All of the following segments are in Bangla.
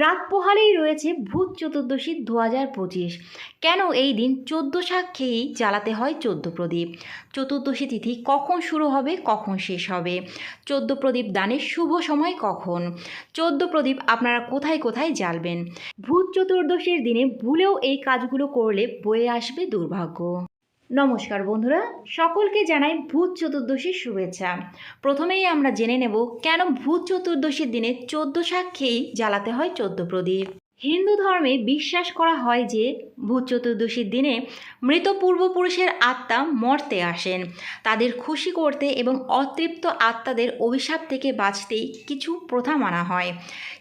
রাত পোহালেই রয়েছে ভূত চতুর্দশী দু হাজার পঁচিশ। কেন এই দিন চোদ্দ শাক খেয়েই জ্বালাতে হয় চোদ্দ প্রদীপ? চতুর্দশী তিথি কখন শুরু হবে, কখন শেষ হবে? চোদ্দ প্রদীপ দানের শুভ সময় কখন? চোদ্দ প্রদীপ আপনারা কোথায় কোথায় জ্বালবেন? ভূত চতুর্দশীর দিনে ভুলেও এই কাজগুলো করলে বয়ে আসবে দুর্ভাগ্য। নমস্কার বন্ধুরা, সকলকে জানাই ভূত চতুর্দশীর শুভেচ্ছা। প্রথমেই আমরা জেনে নেব কেন ভূত চতুর্দশীর দিনে চোদ্দ শাক খেয়েই জ্বালাতে হয় চোদ্দ প্রদীপ। হিন্দু ধর্মে বিশ্বাস করা হয় যে ভূত চতুর্দশীর দিনে মৃত পূর্বপুরুষের আত্মা মর্তে আসেন। তাদের খুশি করতে এবং অতৃপ্ত আত্মাদের অভিশাপ থেকে বাঁচতেই কিছু প্রথা মানা হয়।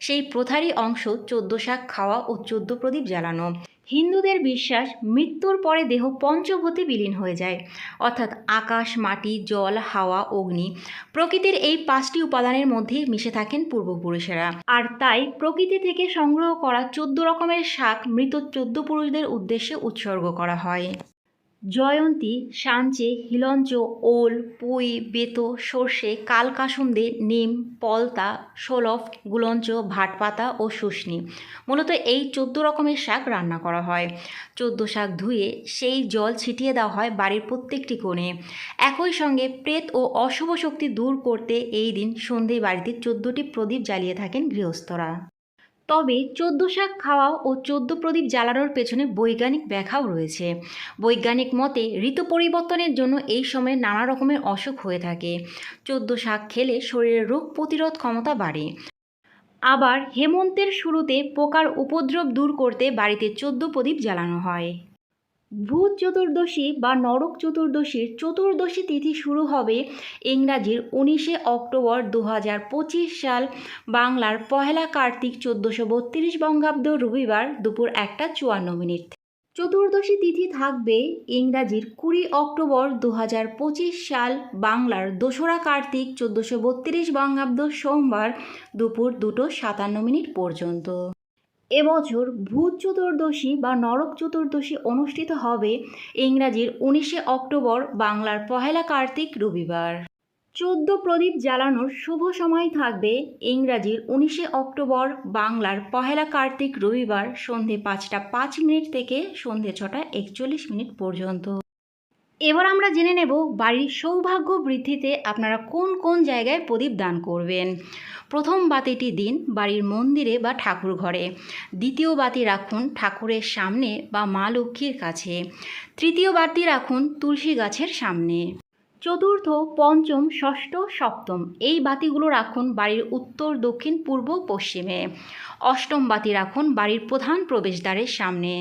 সেই প্রথারই অংশ চোদ্দ শাক খাওয়া ও চোদ্দ প্রদীপ জ্বালানো। হিন্দুদের বিশ্বাস মৃত্যুর পরে দেহ পঞ্চভূতে বিলীন হয়ে যায়। অর্থাৎ আকাশ, মাটি, জল, হাওয়া, অগ্নি প্রকৃতির এই পাঁচটি উপাদানের মধ্যে মিশে থাকেন পূর্বপুরুষেরা। আর তাই প্রকৃতি থেকে সংগ্রহ করা চোদ্দ রকমের শাক মৃত চোদ্দ পুরুষদের উদ্দেশ্যে উৎসর্গ করা হয়। জয়ন্তী সাঞ্চে হিলঞ্চ ওল, পুঁই, বেতো, সর্ষে, কালকাসুন্দে, নিম, পলতা সোলফ গুলঞ্চ ভাটপাতা ও শুষ্নি মূলত এই চোদ্দ রকমের শাক রান্না করা হয়। চোদ্দ শাক ধুয়ে সেই জল ছিটিয়ে দেওয়া হয় বাড়ির প্রত্যেকটি কোণে। একই সঙ্গে প্রেত ও অশুভ শক্তি দূর করতে এই দিন সন্ধে বাড়িতে চোদ্দোটি প্রদীপ জ্বালিয়ে থাকেন গৃহস্থরা। তবে চোদ্দ শাক খাওয়া ও চোদ্দ প্রদীপ জ্বালানোর পেছনে বৈজ্ঞানিক ব্যাখ্যাও রয়েছে। বৈজ্ঞানিক মতে, ঋতু পরিবর্তনের জন্য এই সময়ে নানা রকমের অসুখ হয়ে থাকে। চোদ্দ শাক খেলে শরীরের রোগ প্রতিরোধ ক্ষমতা বাড়ে। আবার হেমন্তের শুরুতে পোকার উপদ্রব দূর করতে বাড়িতে চোদ্দ প্রদীপ জ্বালানো হয়। ভূত চতুর্দশী বা নরক চতুর্দশীর চতুর্দশী তিথি শুরু হবে ইংরাজির উনিশে অক্টোবর দু হাজার পঁচিশ সাল। বাংলার পহেলা কার্তিক চোদ্দোশো বত্রিশ বঙ্গাব্দ রবিবার দুপুর একটা চুয়ান্ন মিনিট। চতুর্দশী তিথি থাকবে ইংরাজির কুড়ি অক্টোবর দু হাজার পঁচিশ সাল। বাংলার দোসরা কার্তিক চোদ্দোশো বত্রিশ বঙ্গাব্দ সোমবার দুপুর দুটো সাতান্ন মিনিট পর্যন্ত। এবছর ভূত চতুর্দশী বা নরক চতুর্দশী অনুষ্ঠিত হবে ইংরাজির উনিশে অক্টোবর বাংলার পহেলা কার্তিক রবিবার। চোদ্দ প্রদীপ জ্বালানোর শুভ সময় থাকবে ইংরাজির উনিশে অক্টোবর বাংলার পহেলা কার্তিক রবিবার সন্ধে পাঁচটা পাঁচ মিনিট থেকে সন্ধে ছটা একচল্লিশ মিনিট পর্যন্ত। এবার আমরা জেনে নেব বাড়ির সৌভাগ্য বৃদ্ধিতে আপনারা কোন কোন জায়গায় প্রদীপ দান করবেন। প্রথম বাতিটি দিন বাড়ির মন্দিরে বা ঠাকুর ঘরে। দ্বিতীয় বাতি রাখুন ঠাকুরের সামনে বা মা লক্ষ্মীর কাছে। তৃতীয় বাতি রাখুন তুলসী গাছের সামনে। চতুর্থ, পঞ্চম, ষষ্ঠ, সপ্তম এই বাতিগুলো রাখুন বাড়ির উত্তর, দক্ষিণ, পূর্ব, পশ্চিমে। অষ্টম বাতি রাখুন বাড়ির প্রধান প্রবেশদ্বারের সামনে।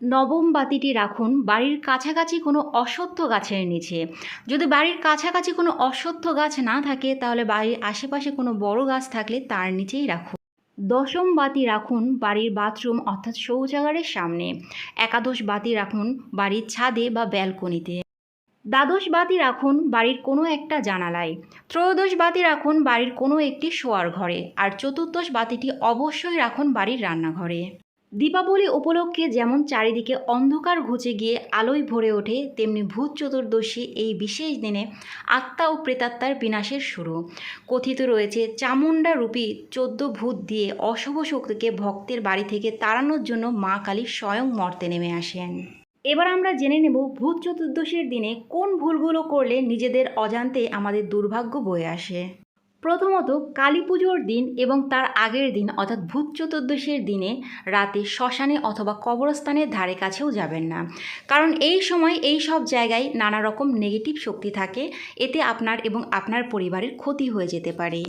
নবম বাতিটি রাখুন। বাড়ির কাছাকাছি কোনো অশ্বত্থ গাছের নিচে। যদি বাড়ির কাছাকাছি কোনো অশ্বত্থ গাছ না থাকে, তাহলে বাড়ির আশেপাশে কোনো বড় গাছ থাকলে তার নিচেই রাখুন। দশম বাতি রাখুন বাড়ির বাথরুম, অর্থাৎ শৌচাগারের সামনে। একাদশ বাতি রাখুন বাড়ির ছাদে বা ব্যালকনিতে। দ্বাদশ বাতি রাখুন বাড়ির কোনো একটা জানালায়। ত্রয়োদশ বাতি রাখুন বাড়ির কোনো একটি শোয়ার ঘরে। আর চতুর্দশ বাতিটি অবশ্যই রাখুন বাড়ির রান্নাঘরে। দীপাবলি উপলক্ষে যেমন চারিদিকে অন্ধকার ঘুচে গিয়ে আলোয় ভরে ওঠে, তেমনি ভূত চতুর্দশী এই বিশেষ দিনে আত্মা ও প্রেতাত্মার বিনাশের শুরু। কথিত রয়েছে, চামুণ্ডা রূপী চোদ্দ ভূত দিয়ে অশুভ শক্তিকে ভক্তের বাড়ি থেকে তাড়ানোর জন্য মা কালী স্বয়ং মর্তে নেমে আসেন। এবার আমরা জেনে নেব ভূত চতুর্দশীর দিনে কোন ভুলগুলো করলে নিজেদের অজান্তে আমাদের দুর্ভাগ্য বয়ে আসে। প্রথমত কালী পুজোর দিন এবং তার আগের দিন, অর্থাৎ ভূত চতুর্দশীর দিনে রাতে শ্মশানে অথবা কবরস্থানের ধারে কাছেও যাবেন না। কারণ এই সময় এই সব জায়গায় নানা রকম নেগেটিভ শক্তি থাকে, এতে আপনার এবং আপনার পরিবারের ক্ষতি হয়ে যেতে পারে।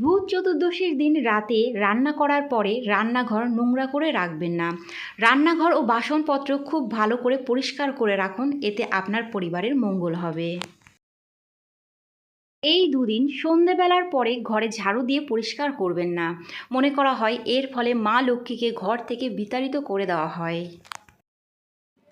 ভূত চতুর্দশীর দিন রাতে রান্না করার পরে রান্নাঘর নোংরা করে রাখবেন না। রান্নাঘর ও বাসনপত্র খুব ভালো করে পরিষ্কার করে রাখুন, এতে আপনার পরিবারের মঙ্গল হবে। এই দুদিন সন্ধেবেলার পরে ঘরে ঝাড়ু দিয়ে পরিষ্কার করবেন না। মনে করা হয় এর ফলে মা লক্ষ্মীকে ঘর থেকে বিতাড়িত করে দেওয়া হয়।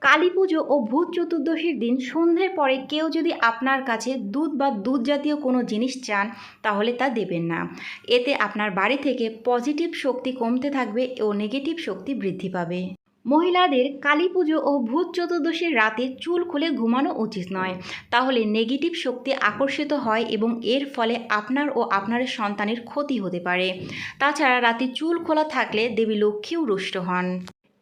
কালী পুজো ও ভূত চতুর্দশীর দিন সন্ধ্যের পরে কেউ যদি আপনার কাছে দুধ বা দুধ জাতীয় কোনো জিনিস চান, তাহলে তা দেবেন না। এতে আপনার বাড়ি থেকে পজিটিভ শক্তি কমতে থাকবে ও নেগেটিভ শক্তি বৃদ্ধি পাবে। মহিলাদের কালী পুজো ও ভূত চতুর্দশীর রাতে চুল খুলে ঘুমানো উচিত নয়। তাহলে নেগেটিভ শক্তি আকর্ষিত হয় এবং এর ফলে আপনার ও আপনার সন্তানের ক্ষতি হতে পারে। তাছাড়া রাতে চুল খোলা থাকলে দেবী লক্ষ্মীও রুষ্ট হন।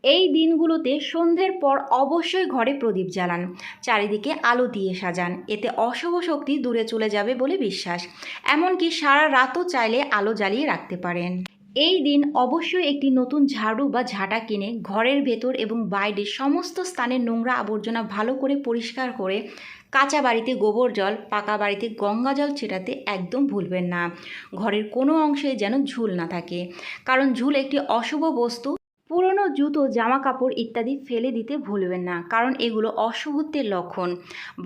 এই দিনগুলোতে সন্ধ্যের পর অবশ্যই ঘরে প্রদীপ জ্বালান। চারিদিকে আলো দিয়ে সাজান। এতে অশুভ শক্তি দূরে চলে যাবে বলে বিশ্বাস। এমনকি সারা রাতও চাইলে আলো জ্বালিয়ে রাখতে পারেন। এই দিন অবশ্যই একটি নতুন ঝাড়ু বা ঝাঁটা কিনে ঘরের ভেতর এবং বাইরে সমস্ত স্থানের নোংরা আবর্জনা ভালো করে পরিষ্কার করে কাঁচা বাড়িতে গোবর জল, পাকা বাড়িতে গঙ্গা জল ছেটাতে একদম ভুলবেন না। ঘরের কোনো অংশে যেন ঝুল না থাকে। কারণ ঝুল একটি অশুভ বস্তু জুতো জামা কাপড় ইত্যাদি ফেলে দিতে ভুলবেন না, কারণ এগুলো অশুভত্বের লক্ষণ।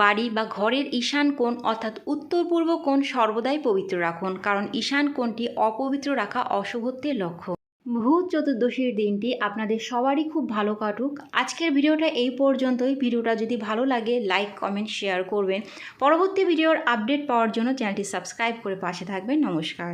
বাড়ি বা ঘরের ঈশান কোণ অর্থাৎ উত্তর পূর্ব কোণ সর্বদাই পবিত্র রাখুন, কারণ ঈশান কোণটি অপবিত্র রাখা অশুভত্বের লক্ষণ। ভূত চতুর্দশীর দিনটি আপনাদের সবারই খুব ভালো কাটুক। আজকের ভিডিওটা এই পর্যন্তই। ভিডিওটা যদি ভালো লাগে, লাইক, কমেন্ট, শেয়ার করবেন। পরবর্তী ভিডিওর আপডেট পাওয়ার জন্য চ্যানেলটি সাবস্ক্রাইব করে পাশে থাকবেন। নমস্কার।